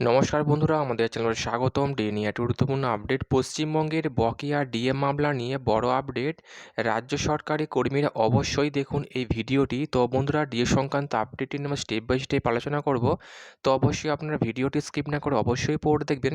নমস্কার বন্ধুরা, আমাদের চ্যানেলে স্বাগতম। ডে নিয়ে গুরুত্বপূর্ণ আপডেট। পশ্চিমবঙ্গের বকেয়া ডিএ মামলা নিয়ে বড় আপডেট। রাজ্য সরকারি কর্মীরা অবশ্যই দেখুন এই ভিডিওটি। তো বন্ধুরা, ডিএ সংক্রান্ত আপডেটটি আমরা স্টেপ বাই স্টেপ আলোচনা করব। তো অবশ্যই আপনারা ভিডিওটি স্কিপ না করে অবশ্যই পড়ে দেখবেন।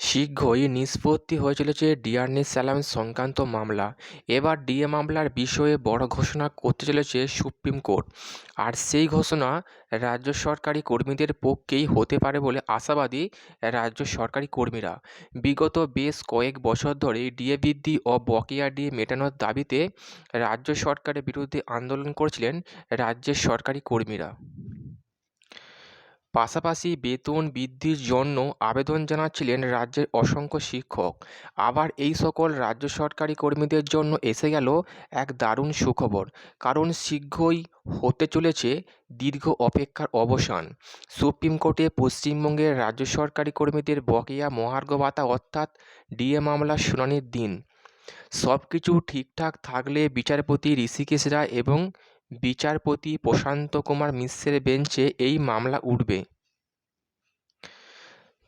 শীঘ্রই নিষ্পত্তি হয়ে চলেছে ডিআরএস স্যালাম সংক্রান্ত মামলা। এবার ডিএ মামলার বিষয়ে বড় ঘোষণা করতে চলেছে সুপ্রিম কোর্ট। আর সেই ঘোষণা রাজ্য সরকারি কর্মীদের পক্ষেই হতে পারে বলে আশাবাদী রাজ্য সরকারি কর্মীরা। বিগত বেশ কয়েক বছর ধরে ডিএ বৃদ্ধি ও বকেয়া ডিএ মেটানোর দাবিতে রাজ্য সরকারের বিরুদ্ধে আন্দোলন করেছিলেন রাজ্যের সরকারি কর্মীরা। পাশাপাশি বেতন বৃদ্ধির জন্য আবেদন জানাচ্ছিলেন রাজ্যের অসংখ্য শিক্ষক। আবার এই সকল রাজ্য সরকারি কর্মীদের জন্য এসে গেল এক দারুণ সুখবর, কারণ শীঘ্রই হতে চলেছে দীর্ঘ অপেক্ষার অবসান। সুপ্রিম কোর্টে পশ্চিমবঙ্গের রাজ্য সরকারি কর্মীদের বকেয়া মহার্ঘ ভাতা অর্থাৎ ডিএ মামলার শুনানির দিন। সব কিছু ঠিকঠাক থাকলে বিচারপতি ঋষিকেশ রায় এবং বিচারপতি প্রশান্ত কুমার মিশ্রের বেঞ্চে এই মামলা উঠবে।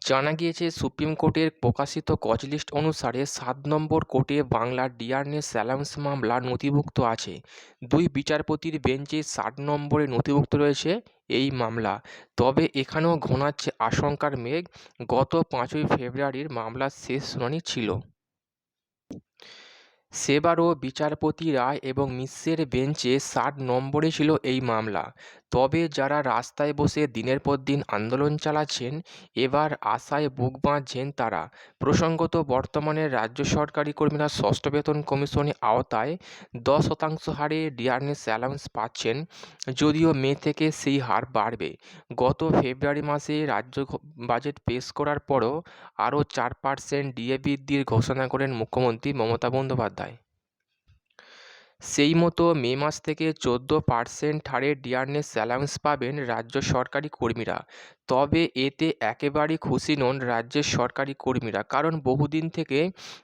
জানা গিয়েছে, সুপ্রিম কোর্টের প্রকাশিত কচলিস্ট অনুসারে সাত নম্বর কোর্টে বাংলার ডিআরএস স্যালামস মামলা নথিভুক্ত আছে। দুই বিচারপতির বেঞ্চে ষাট নম্বরে নথিভুক্ত রয়েছে এই মামলা। তবে এখানেও ঘনাচ্ছে আশঙ্কার মেঘ। গত পাঁচই ফেব্রুয়ারির মামলার শেষ শুনানি ছিল। সেবারও বিচারপতি রায় এবং মিশ্রের বেঞ্চে ষাট নম্বরে ছিল এই মামলা। তবে যারা রাস্তায় বসে দিনের পর দিন আন্দোলন চালাচ্ছেন, এবার আশায় বুক বাঁধছেন তারা। প্রসঙ্গত, বর্তমানে রাজ্য সরকারি কর্মীরা ষষ্ঠ বেতন কমিশনের আওতায় দশ শতাংশ হারে ডিআরএস অ্যালাউন্স পাচ্ছেন, যদিও মে থেকে সেই হার বাড়বে। গত ফেব্রুয়ারি মাসে রাজ্য বাজেট পেশ করার পরও আরও চার পার্সেন্ট ডিএ বৃদ্ধির ঘোষণা করেন মুখ্যমন্ত্রী মমতা বন্দ্যোপাধ্যায়। সেই মতো মে মাস থেকে চোদ্দ পার্সেন্ট হারে ডিয়ারনেস অ্যালাউন্স পাবেন রাজ্য সরকারি কর্মীরা। তবে এতে একেবারেই খুশি নন রাজ্যের সরকারি কর্মীরা। কারণ বহুদিন থেকে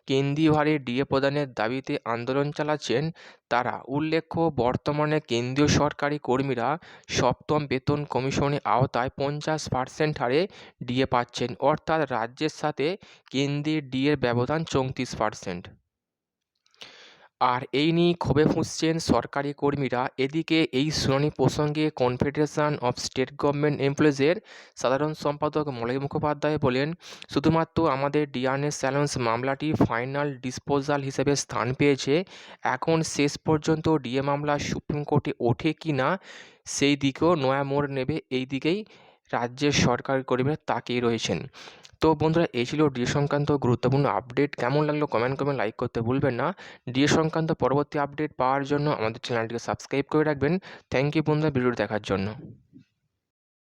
কেন্দ্রীয় হারে ডিএ প্রদানের দাবিতে আন্দোলন চালাচ্ছেন তারা। উল্লেখ্য, বর্তমানে কেন্দ্রীয় সরকারি কর্মীরা সপ্তম বেতন কমিশনের আওতায় পঞ্চাশ পার্সেন্ট হারে ডিএ পাচ্ছেন। অর্থাৎ রাজ্যের সাথে কেন্দ্রের ডিএর ব্যবধান চৌত্রিশ পার্সেন্ট। আর এই নিয়ে ক্ষোভে ফুঁসছেন সরকারি কর্মীরা। এদিকে এই শুনানি প্রসঙ্গে কনফেডারেশন অফ স্টেট গভর্নমেন্ট এমপ্লয়েজের সাধারণ সম্পাদক মলয় মুখোপাধ্যায় বলেন, শুধুমাত্র আমাদের ডিআরএস চ্যালেঞ্জ মামলাটি ফাইনাল ডিসপোজাল হিসেবে স্থান পেয়েছে। এখন শেষ পর্যন্ত ডিএ মামলা সুপ্রিম কোর্টে ওঠে কি না, সেই দিকেও নয়া মোড় নেবে। এই দিকেই রাজ্যের সরকার কর্মীরা তাকিয়ে রয়েছেন। তো বন্ধুরা, এই ছিল ডিএ সংক্রান্ত গুরুত্বপূর্ণ আপডেট। কেমন লাগল কমেন্ট করবেন, লাইক করতে ভুলবেন না। ডিএ সংক্রান্ত পরবর্তী আপডেট পাওয়ার জন্য আমাদের চ্যানেলটিকে সাবস্ক্রাইব করে রাখবেন। থ্যাংক ইউ বন্ধুরা, ভিডিওটি দেখার জন্য।